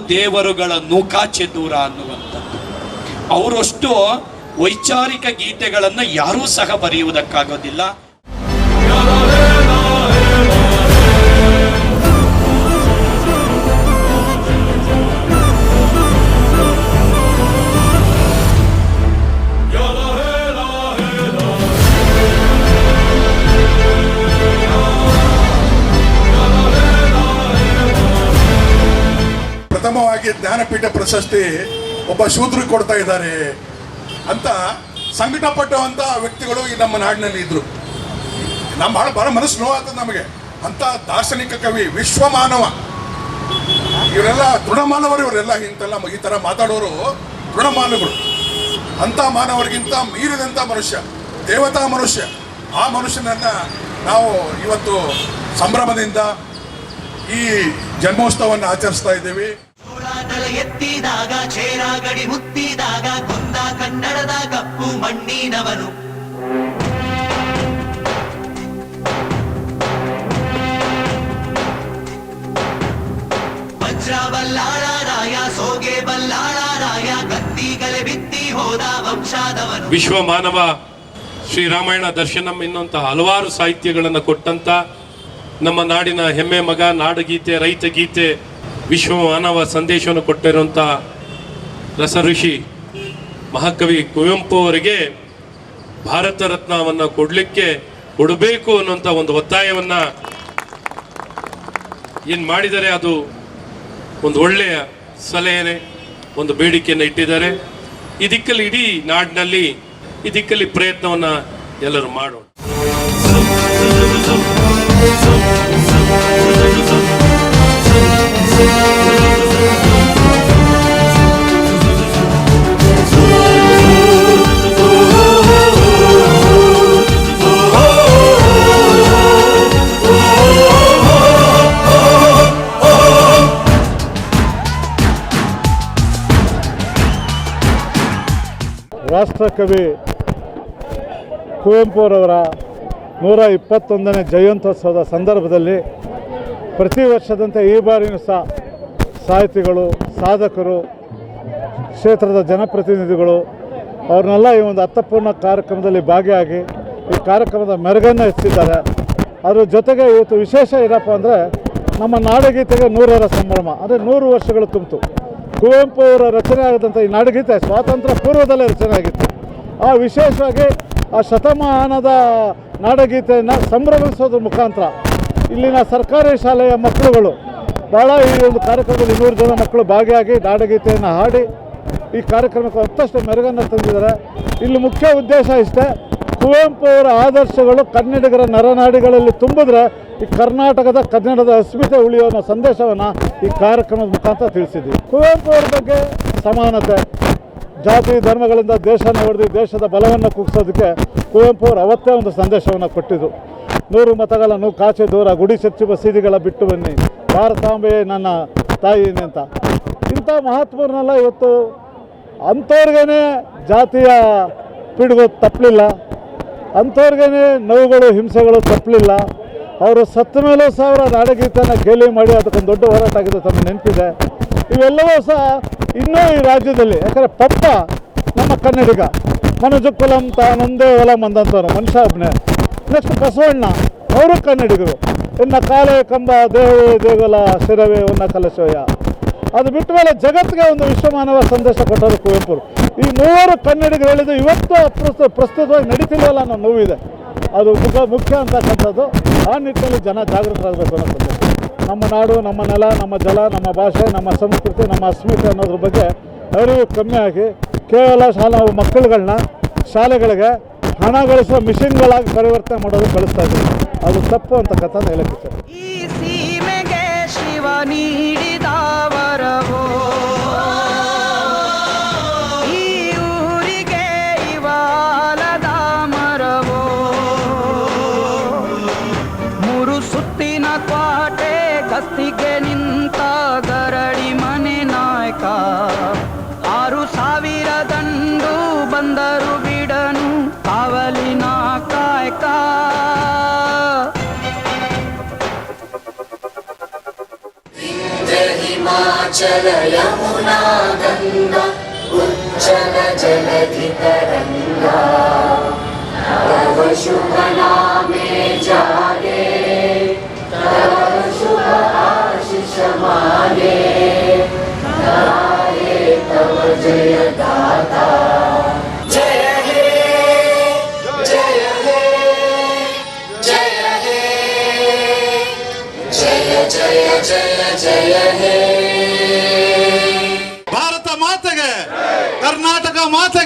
ದೇವರುಗಳ ಕಾಚೆ ದೂರ ಅನ್ನುವಂಥದ್ದು. ಅವರಷ್ಟು ವೈಚಾರಿಕ ಗೀತೆಗಳನ್ನು ಯಾರೂ ಸಹ ಬರೆಯುವುದಕ್ಕಾಗೋದಿಲ್ಲ. ಜ್ಞಾನಪೀಠ ಪ್ರಶಸ್ತಿ ಒಬ್ಬ ಶೂದ್ರಿಗೆ ಕೊಡ್ತಾ ಇದ್ದಾರೆ ಅಂತ ಸಂಕಟ ಪಟ್ಟುವಂತ ವ್ಯಕ್ತಿಗಳು ಈ ನಮ್ಮ ನಾಡಿನಲ್ಲಿ ಇದ್ರು. ನಮ್ಮ ಬಹಳ ಬಹಳ ಮನಸ್ಸು ನೋವಾಗ್ತದೆ ನಮಗೆ. ಅಂತ ದಾರ್ಶನಿಕ ಕವಿ ವಿಶ್ವಮಾನವ. ಇವರೆಲ್ಲ ತೃಣಮಾನವರು, ಇವರೆಲ್ಲ ಇಂತೆಲ್ಲ ಈ ತರ ಮಾತಾಡೋರು ತೃಣಮಾನವರು ಅಂತ ಮಾನವರಿಗಿಂತ ಮೀರಿದಂತ ಮನುಷ್ಯ, ದೇವತಾ ಮನುಷ್ಯ. ಆ ಮನುಷ್ಯನನ್ನ ನಾವು ಇವತ್ತು ಸಂಭ್ರಮದಿಂದ ಈ ಜನ್ಮೋತ್ಸವವನ್ನು ಆಚರಿಸ್ತಾ ಇದ್ದೀವಿ. ತಲೆ ಎತ್ತಿದಾಗ ಚೇರ ಗಡಿ ಮುತ್ತಿದಾಗ, ಕೊಂದ ಕನ್ನಡದ ಕಪ್ಪು ಮಣ್ಣಿನವನು. ವಜ್ರ ಬಲ್ಲಾಳ ರಾಯ, ಸೋಗೆ ಬಲ್ಲಾಳ ರಾಯ ಕತ್ತಿಗಲೆ ಬಿತ್ತಿ ಹೋದ ವಂಶಾದವನು. ವಿಶ್ವ ಮಾನವ ಶ್ರೀರಾಮಾಯಣ ದರ್ಶನಂ ಎನ್ನುವಂತಹ ಹಲವಾರು ಸಾಹಿತ್ಯಗಳನ್ನು ಕೊಟ್ಟಂತ ನಮ್ಮ ನಾಡಿನ ಹೆಮ್ಮೆ ಮಗ, ನಾಡಗೀತೆ, ರೈತ ಗೀತೆ ವಿಶ್ವ ಮಾನವ ಸಂದೇಶವನ್ನು ಕೊಟ್ಟಿರುವಂಥ ರಸಋಷಿ ಮಹಾಕವಿ ಕುವೆಂಪು ಅವರಿಗೆ ಭಾರತ ರತ್ನವನ್ನು ಕೊಡಲಿಕ್ಕೆ ಕೊಡಬೇಕು ಅನ್ನುವಂಥ ಒಂದು ಒತ್ತಾಯವನ್ನು ಏನು ಮಾಡಿದರೆ ಅದು ಒಂದು ಒಳ್ಳೆಯ ಸಲಹೆನೆ, ಒಂದು ಬೇಡಿಕೆಯನ್ನು ಇಟ್ಟಿದ್ದಾರೆ. ಈ ದಿಕ್ಕಲ್ಲಿ ಇಡೀ ನಾಡಿನಲ್ಲಿ ಈ ದಿಕ್ಕಲ್ಲಿ ಪ್ರಯತ್ನವನ್ನ ಎಲ್ಲರೂ ಮಾಡೋಣ. ರಾಷ್ಟ್ರಕವಿ ಕುವೆಂಪುರವರ ನೂರ ಇಪ್ಪತ್ತೊಂದನೇ ಜಯಂತ್ಯೋತ್ಸವದ ಸಂದರ್ಭದಲ್ಲಿ ಪ್ರತಿ ವರ್ಷದಂತೆ ಈ ಬಾರಿಯೂ ಸಹ ಸಾಹಿತಿಗಳು, ಸಾಧಕರು, ಕ್ಷೇತ್ರದ ಜನಪ್ರತಿನಿಧಿಗಳು ಅವ್ರನ್ನೆಲ್ಲ ಈ ಒಂದು ಅರ್ಥಪೂರ್ಣ ಕಾರ್ಯಕ್ರಮದಲ್ಲಿ ಭಾಗಿಯಾಗಿ ಈ ಕಾರ್ಯಕ್ರಮದ ಮೆರುಗನ್ನು ಹೆಚ್ಚಿದ್ದಾರೆ ಅದ್ರ ಜೊತೆಗೆ ಇವತ್ತು ವಿಶೇಷ ಏನಪ್ಪ ಅಂದರೆ ನಮ್ಮ ನಾಡಗೀತೆಗೆ ನೂರರ ಸಂಭ್ರಮ, ಅಂದರೆ ನೂರು ವರ್ಷಗಳು ತುಂಬಿತು. ಕುವೆಂಪು ಅವರ ರಚನೆ ಆದಂಥ ಈ ನಾಡಗೀತೆ ಸ್ವಾತಂತ್ರ್ಯ ಪೂರ್ವದಲ್ಲೇ ರಚನೆ ಆಗಿತ್ತು. ಆ ವಿಶೇಷವಾಗಿ ಆ ಶತಮಾನದ ನಾಡಗೀತೆಯನ್ನು ಸಂಭ್ರಮಿಸೋದ್ರ ಮುಖಾಂತರ ಇಲ್ಲಿನ ಸರ್ಕಾರಿ ಶಾಲೆಯ ಮಕ್ಕಳುಗಳು ಬಹಳ ಈ ಒಂದು ಕಾರ್ಯಕ್ರಮದಲ್ಲಿ ನೂರು ಜನ ಮಕ್ಕಳು ಭಾಗಿಯಾಗಿ ನಾಡಗೀತೆಯನ್ನು ಹಾಡಿ ಈ ಕಾರ್ಯಕ್ರಮಕ್ಕೆ ಮತ್ತಷ್ಟು ಮೆರುಗನ್ನು ತಂದಿದ್ದಾರೆ. ಇಲ್ಲಿ ಮುಖ್ಯ ಉದ್ದೇಶ ಇಷ್ಟೇ, ಕುವೆಂಪು ಅವರ ಆದರ್ಶಗಳು ಕನ್ನಡಿಗರ ನರನಾಡಿಗಳಲ್ಲಿ ತುಂಬಿದ್ರೆ ಈ ಕರ್ನಾಟಕದ ಕನ್ನಡದ ಅಸ್ಮಿತೆ ಉಳಿಯೋ ಅನ್ನೋ ಸಂದೇಶವನ್ನು ಈ ಕಾರ್ಯಕ್ರಮದ ಮುಖಾಂತರ ತಿಳಿಸಿದ್ವಿ. ಕುವೆಂಪು ಅವರ ಬಗ್ಗೆ ಸಮಾನತೆ. ಜಾತಿ, ಧರ್ಮಗಳಿಂದ ದೇಶನ ಹೊಡೆದು ದೇಶದ ಬಲವನ್ನು ಕುಗ್ಸೋದಕ್ಕೆ ಕುವೆಂಪು ಅವರು ಅವತ್ತೇ ಒಂದು ಸಂದೇಶವನ್ನು ಕೊಟ್ಟಿದ್ದು ನೂರು ಮತಗಳನ್ನು ಕಾಚೆ ದೂರ ಗುಡಿ ಸಚ್ಚು ಬಸೀದಿಗಳ ಬಿಟ್ಟು ಬನ್ನಿ. ಭಾರತಾಂಬೆಯೇ ನನ್ನ ತಾಯಿನಿ ಅಂತ. ಇಂಥ ಮಹಾತ್ಮರನ್ನೆಲ್ಲ ಇವತ್ತು ಅಂಥವ್ರಿಗೇ ಜಾತಿಯ ಪಿಡುಗು ತಪ್ಪಲಿಲ್ಲ. ಅಂಥವ್ರಿಗೇ ನೋವುಗಳು, ಹಿಂಸೆಗಳು ತಪ್ಪಲಿಲ್ಲ. ಅವರು ಸತ್ತ ಮೇಲೂ ಸಹ ಅವರ ನಾಡಗೀತನ ಗೇಲಿ ಮಾಡಿ ಅದಕ್ಕೊಂದು ದೊಡ್ಡ ಹೋರಾಟ ಆಗಿದೆ ತಮ್ಮ ನೆನಪಿದೆ. ಇವೆಲ್ಲವೂ ಸಹ ಇನ್ನೂ ಈ ರಾಜ್ಯದಲ್ಲಿ, ಯಾಕಂದರೆ ಪಪ್ಪ ನಮ್ಮ ಕನ್ನಡಿಗ. ಮನುಜು ತಾನೊಂದೇ ಹೊಲ ಬಂದಂಥವ್ರು ಮನುಷ್ಯ ಒಬ್ಬನೇ ನೆಕ್ಸ್ಟ್ ಬಸವಣ್ಣ, ಅವರು ಕನ್ನಡಿಗರು. ಇನ್ನು ಕಾಲೆ ಕಂಬ, ದೇವೇ, ದೇಗುಲ, ಶಿರವೇ, ಉನ್ನ ಕಲಶೋಯ. ಅದು ಬಿಟ್ಟ ಮೇಲೆ ಜಗತ್ತಿಗೆ ಒಂದು ವಿಶ್ವಮಾನವ ಸಂದೇಶ ಕೊಟ್ಟರು ಕುವೆಂಪು ಈ ಮೂವರು ಕನ್ನಡಿಗರು ಹೇಳಿದ್ದು ಇವತ್ತು ಪ್ರಸ್ತುತ ಪ್ರಸ್ತುತವಾಗಿ ನಡೀತಿಲ್ವಲ್ಲ ಅನ್ನೋ ನೋವಿದೆ. ಅದು ಮುಖ ಮುಖ್ಯ ಅಂತಕ್ಕಂಥದ್ದು. ಆ ನಿಟ್ಟಿನಲ್ಲಿ ಜನ ಜಾಗೃತರಾಗಬೇಕು ಅನ್ನೋದು ನಮ್ಮ ನಾಡು, ನಮ್ಮ ನೆಲ, ನಮ್ಮ ಜಲ, ನಮ್ಮ ಭಾಷೆ, ನಮ್ಮ ಸಂಸ್ಕೃತಿ, ನಮ್ಮ ಅಸ್ಮಿತೆ ಅನ್ನೋದ್ರ ಬಗ್ಗೆ ಅರಿವು ಕಮ್ಮಿ ಆಗಿ ಕೇವಲ ಶಾಲಾ ಮಕ್ಕಳುಗಳನ್ನ ಶಾಲೆಗಳಿಗೆ ಹಣ ಗಳಿಸುವ ಮಿಷಿನ್ಗಳಾಗಿ ಪರಿವರ್ತನೆ ಮಾಡೋದು ಕಳಿಸ್ತಾ ಇದ್ದೀವಿ ಅದು ತಪ್ಪು ಕಥೆ ಹೇಳಕ್ಕೆ ಈ ಸೀಮೆಗೆ ಶಿವ ನೀಡಿದ ಈ ಊರಿಗೆ ಮೂರು ಸುತ್ತಿನ ಕ್ವಾಟೆ ಗಸ್ತಿಗೆ हिमाचल यमुना गङ्गा उच्चल जलधितरङ्गा तव शुभ नामे जागे तव शुभ आशिष मागे। ಜಯ ಜಯ ಜಯ ಜಯ ಹೇ ಭಾರತ ಮಾತೆಗೆ ಕರ್ನಾಟಕ ಮಾತೆಗೆ.